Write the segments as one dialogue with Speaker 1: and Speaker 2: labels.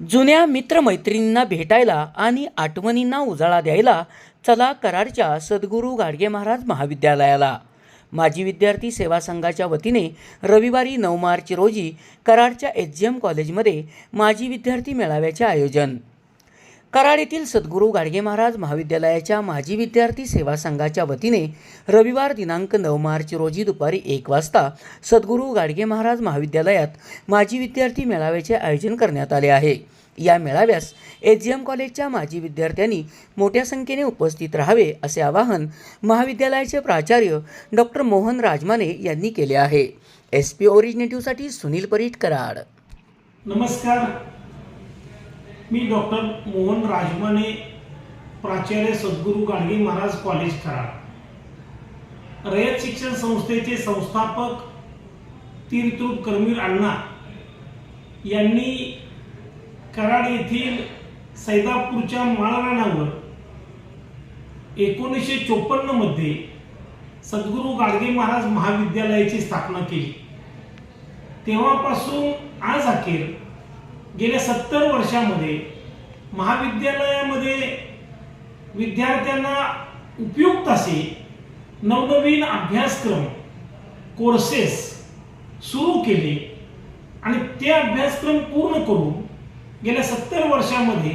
Speaker 1: जुन्या मित्रमैत्रिणींना भेटायला आणि आठवणींना उजाळा द्यायला चला कराडच्या सद्गुरू गाडगे महाराज महाविद्यालयाला. माजी विद्यार्थी सेवा संघाच्या वतीने रविवारी नऊ मार्च रोजी कराडच्या एच जी एम कॉलेजमध्ये माजी विद्यार्थी मेळाव्याचे आयोजन. कराड येथील सद्गुरू गाडगे महाराज महाविद्यालयाच्या माजी विद्यार्थी सेवा संघाच्या वतीने रविवार दिनांक नऊ मार्च रोजी दुपारी एक वाजता सद्गुरू गाडगे महाराज महाविद्यालयात माजी विद्यार्थी मेळाव्याचे आयोजन करण्यात आले आहे. या मेळाव्यास एच जी एम कॉलेजच्या माजी विद्यार्थ्यांनी मोठ्या संख्येने उपस्थित राहावे असे आवाहन महाविद्यालयाचे प्राचार्य डॉक्टर मोहन राजमाने यांनी केले आहे. एस पी ओरिजिनेटिव्हसाठी सुनील परीट कराड.
Speaker 2: नमस्कार. मी डॉक्टर मोहन राजमाने प्राचार्य सद्गुरू गाडगे महाराज कॉलेज कराड रयत शिक्षण संस्थेचे संस्थापक तीर्थरूप कर्मीर अण्णा यांनी कराड येथील सैदापूरच्या माळरानावर एकोणीसशे चोपन्नमध्ये सद्गुरू गाडगे महाराज महाविद्यालयाची स्थापना केली. तेव्हापासून आज अखेर गेल्या सत्तर वर्षामध्ये महाविद्यालयामध्ये विद्यार्थ्यांना उपयुक्त असे नवनवीन अभ्यासक्रम कोर्सेस सुरू केले आणि ते अभ्यासक्रम पूर्ण करून गेल्या सत्तर वर्षामध्ये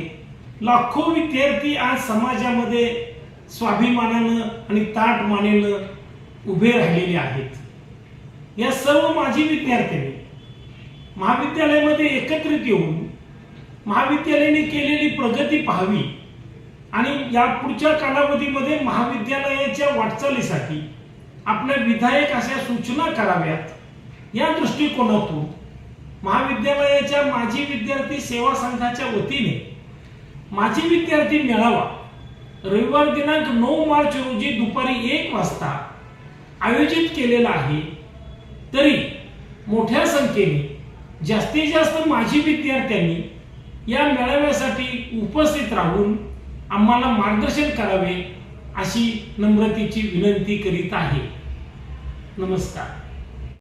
Speaker 2: लाखो विद्यार्थी आज समाजामध्ये स्वाभिमानानं आणि ताट मानेनं उभे राहिलेले आहेत. या सर्व माजी विद्यार्थ्यांनी महाविद्यालयामध्ये एकत्रित येऊन महाविद्यालयाने केलेली प्रगती पाहावी आणि या पुढच्या कालावधीमध्ये महाविद्यालयाच्या वाटचालीसाठी आपल्या विधायक अशा सूचना कराव्यात. या दृष्टिकोनातून महाविद्यालयाच्या माजी विद्यार्थी सेवा संघाच्या वतीने माजी विद्यार्थी मेळावा रविवार दिनांक नऊ मार्च रोजी दुपारी एक वाजता आयोजित केलेला आहे. तरी मोठ्या संख्येने जास्तीत जास्त माजी विद्यार्थ्यांनी या मेळाव्यासाठी उपस्थित राहून आम्हाला मार्गदर्शन करावे अशी नम्रतेची विनंती करीत आहे. नमस्कार.